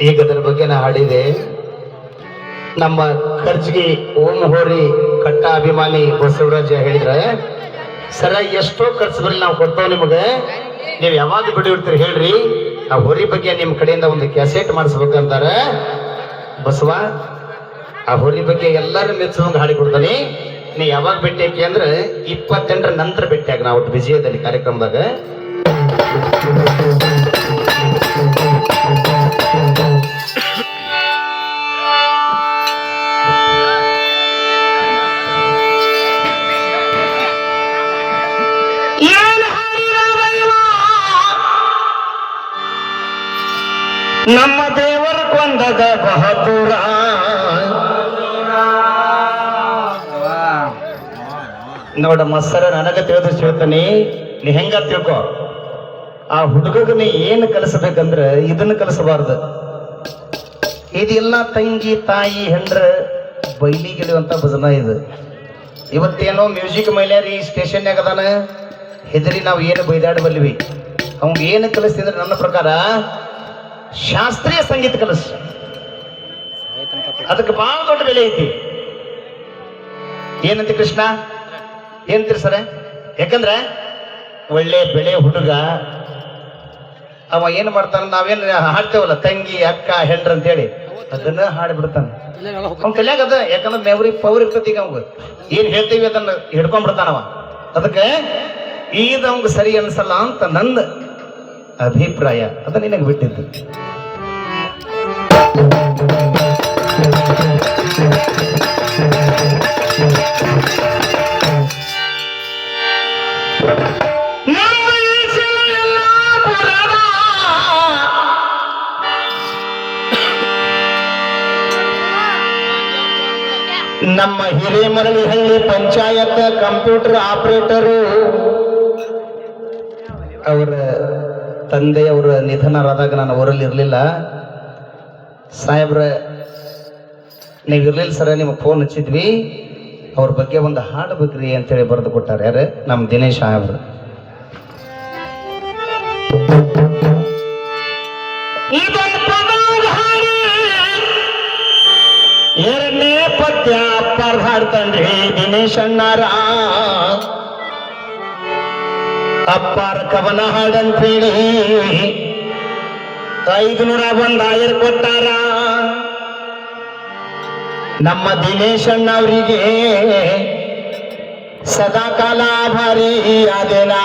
ಈಗ ಅದರ ಬಗ್ಗೆ ನಾ ಹಾಡಿದೆ. ನಮ್ಮ ಖರ್ಚಿಗೆ ಓಂ ಹೋರಿ ಕಟ್ಟ ಅಭಿಮಾನಿ ಬಸವರಾಜ ಹೇಳಿದ್ರೆ, ಸರ, ಎಷ್ಟೋ ಖರ್ಚು ಬರಲಿ ನಾವು ಕೊಡ್ತೇವೆ ನಿಮಗೆ. ನೀವು ಯಾವಾಗ ಬಿಡಿರ್ತೀರಿ ಹೇಳ್ರಿ. ಆ ಹೋರಿ ಬಗ್ಗೆ ನಿಮ್ಮ ಕಡೆಯಿಂದ ಒಂದು ಕ್ಯಾಸೆಟ್ ಮಾಡಿಸ್ಬೇಕಂತಾರೆ. ಬಸವ, ಆ ಹೋರಿ ಬಗ್ಗೆ ಎಲ್ಲರೂ ಮೆಚ್ಚುವಂಗೆ ಹಾಡಿ ಕೊಡ್ತಾನೆ. ನೀ ಯಾವಾಗ ಭೇಟಿ ಆಕಿ ಅಂದ್ರೆ, ಇಪ್ಪತ್ತೆಂಟರ ನಂತರ ಭೇಟಿ ನಾವು ವಿಜಯದಲ್ಲಿ ಕಾರ್ಯಕ್ರಮದಾಗ. ದೇವರ ಬಹಪುರ. ನೋಡ ಮಸ್ಸರ ನನಗ ನನಗೆ ತಿಳಿದು ಹೇಳ್ತಾನೆ ನೀ ಹೆಂಗ ತಿಳ್ಕೊ? ಆ ಹುಡುಗಗ ನೀ ಏನು ಕಲಿಸ್ಬೇಕಂದ್ರ ಇದನ್ನ ಕಲಿಸಬಾರ್ದು. ಇದೆಲ್ಲ ತಂಗಿ, ತಾಯಿ ಹೆಂಡ್ರ ಬೈಲಿ ಗೆಳೆಯುವಂತ ಭಜನ ಇದು. ಇವತ್ತೇನೋ ಮ್ಯೂಸಿಕ್ ಮೈಲಾರಿ ಸ್ಟೇಷನ್ಯಾಗ ಅದಾನ. ಹೆದರಿ ನಾವು ಏನು ಬೈದಾಡಿ ಬಲ್ವಿ. ಅವ್ಗೆ ಏನು ಕಲಿಸ್ತಿದ್ರೆ ನನ್ನ ಪ್ರಕಾರ ಶಾಸ್ತ್ರೀಯ ಸಂಗೀತ ಕಲಿಸ್. ಅದಕ್ಕೆ ಬಹಳ ದೊಡ್ಡ ಬೆಲೆ ಐತಿ. ಏನಂತ ಕೃಷ್ಣ? ಏನಂತೀರಿ ಸರ? ಯಾಕಂದ್ರೆ ಒಳ್ಳೆ ಬೆಳೆ ಹುಡುಗ, ಅವ ಏನು ಮಾಡ್ತಾನ? ನಾವೇನು ಹಾಡ್ತೇವಲ್ಲ, ತಂಗಿ, ಅಕ್ಕ, ಹೆಂಡ್ರ ಅಂತೇಳಿ. ಅದನ್ನ ಹಾಡ್ಬಿಡ್ತಾನ. ಅವ್ನ ಕಲ್ಯಾಗ ಅದ, ಯಾಕಂದ್ರೆ ಮೆವ್ರಿ ಪವರ್ ಇರ್ತೈತಿ ಈಗ ಅವಂಗ ಏನ್ ಹೇಳ್ತೀವಿ ಅದನ್ನ ಹಿಡ್ಕೊಂಡ್ಬಿಡ್ತಾನವ ಅದಕ್ಕೆ ಇದು ಅವಂಗ ಸರಿ ಅನ್ಸಲ್ಲ ಅಂತ ನನ್ನ ಅಭಿಪ್ರಾಯ. ಅದ ನಿನಗೆ ಬಿಟ್ಟಿದ್ದು. ನಮ್ಮ ಹಿರೇಮರಳಿಹಳ್ಳಿ ಪಂಚಾಯತ್ ಕಂಪ್ಯೂಟರ್ ಆಪರೇಟರು ಅವರ ತಂದೆಯವರ ನಿಧನರಾದಾಗ ನಾನು ಊರಲ್ಲಿ ಇರಲಿಲ್ಲ ಸಾಹೇಬ್ರ ನೀವು ಇರ್ಲಿಲ್ಲ ಸರ, ನಿಮಗೆ ಫೋನ್ ಹಚ್ಚಿದ್ವಿ. ಅವ್ರ ಬಗ್ಗೆ ಒಂದು ಹಾಡು ಬೇಕ್ರಿ ಅಂತೇಳಿ ಬರೆದು ಕೊಟ್ಟಾರೆ. ಯಾರು? ನಮ್ಮ ದಿನೇಶ್ ಅವರು ಎರಡನೇ ಪದ್ಯ ಅಪ್ಪಾರ್ ಹಾಡ್ತಾನ್ರಿ ದಿನೇಶ್ ಅಣ್ಣಾರ. ಅಪ್ಪಾರ ಕವನ ಹಾಡಂತೇಳಿ ಐದು ನೂರ ಒಂದ್ ಆಯರ್ ಕೊಟ್ಟಾರ. ನಮ್ಮ ದಿನೇಶ್ ಅವರಿಗೆ ಸದಾ ಕಾಲ ಭಾರಿ ಆದೇನಾ.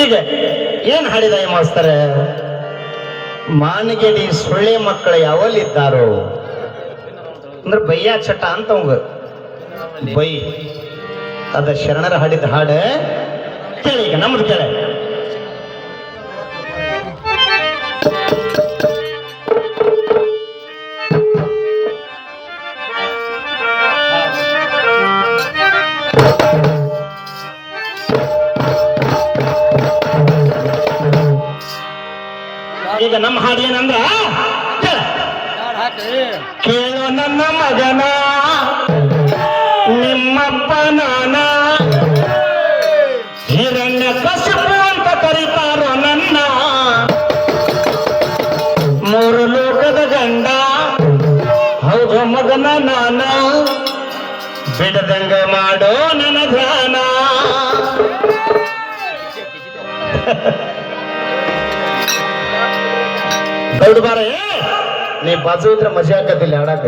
ಈಗ ಏನ್ ಹಾಡಿದ ಮಾಸ್ತರ? ಮಾನಗೆಡಿ ಸೊಳ್ಳೆ ಮಕ್ಕಳು ಯಾವಲ್ಲಿದ್ದಾರೋ? ಅಂದ್ರೆ ಬೈಯ ಚಟ ಅಂತ ಬೈ. ಅದ ಶರಣರ ಹಾಡಿದ ಹಾಡ ಕೇಳಿ ಈಗ ನಮ್ದು ಕೇಳ. ಈಗ ನಮ್ಮ ಹಾಡು ಏನಂದ್ರ? ಕೇಳೋ ನನ್ನ ಮಗನ, ನಿಮ್ಮಪ್ಪ ನಾನ. ಹಿರಣ್ಯ ಅಂತ ಕರೀತಾರೋ ನನ್ನ. ಮೂರು ಲೋಕದ ಗಂಡ, ಹೌದು ಮಗನ ನಾನ. ಬಿಡದಂಗ ಮಾಡೋ ನನ್ನ ಧ್ಯಾನ. ದೌಡ್ ಬಾರ ನೀ ಬಾಜು ಇದ್ರೆ ಮಜಾ ಹಾಕತ್ತಿಲ್ಲ ಹಾಡಾಕ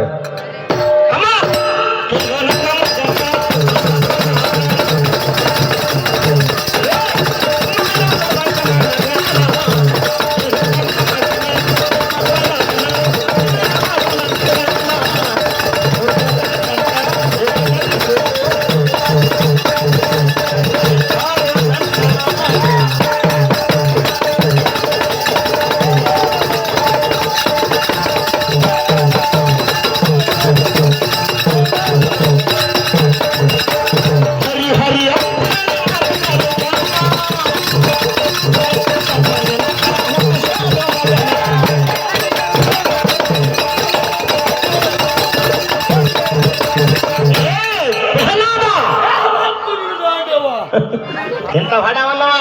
ಇಂಥ ಹಾಡವಲ್ಲವ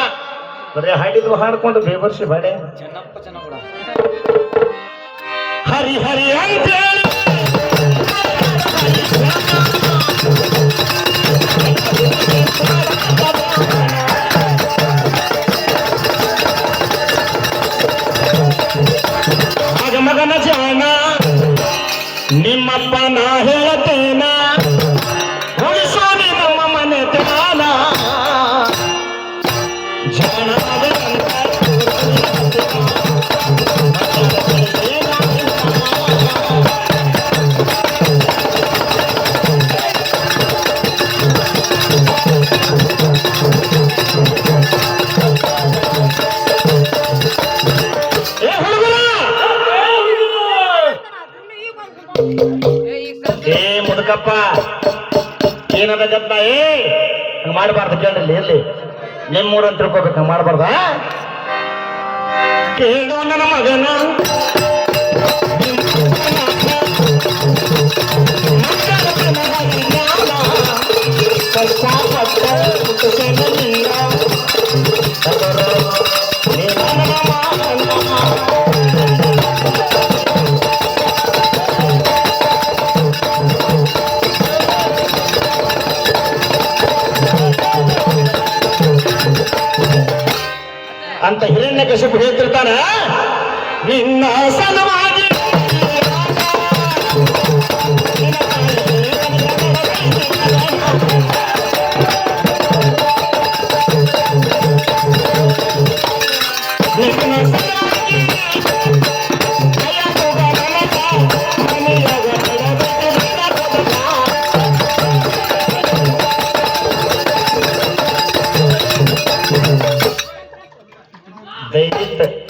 ಬರೀ ಹಾಡಿದ್ವು ಹಾಡ್ಕೊಂಡು ಬೇಬರ್ಸಿ ಬಾಡೆ ಹರಿ ಹರಿ ಅಂತೇಳಿ ಏನದ ಗದ್ಲ ಏ, ಹಂಗ ಮಾಡಬಾರ್ದು ಕೇಳ್ರಿ, ಎಲ್ಲಿ? ನಿಮ್ಮೂರ ಅಂತ ತಿಳ್ಕೊಬೇಕು, ಹಂಗ ಮಾಡಬಾರ್ದ ಕೇಳು ನನ್ನ ಮಗನ. ಅಂತ ಹಿರಣ್ಯ ಕಶಿಪು ಹೇಳ್ತಿರ್ತಾನ ನಿನ್ನ ಸಲುವಾಗಿ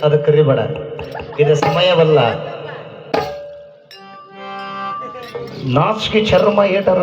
ಅದು ಕರಿಬೇಡ ಇದು ಸಮಯವಲ್ಲ. ನಾಚಿಕೆ ಚರ್ಮ ಏಟರ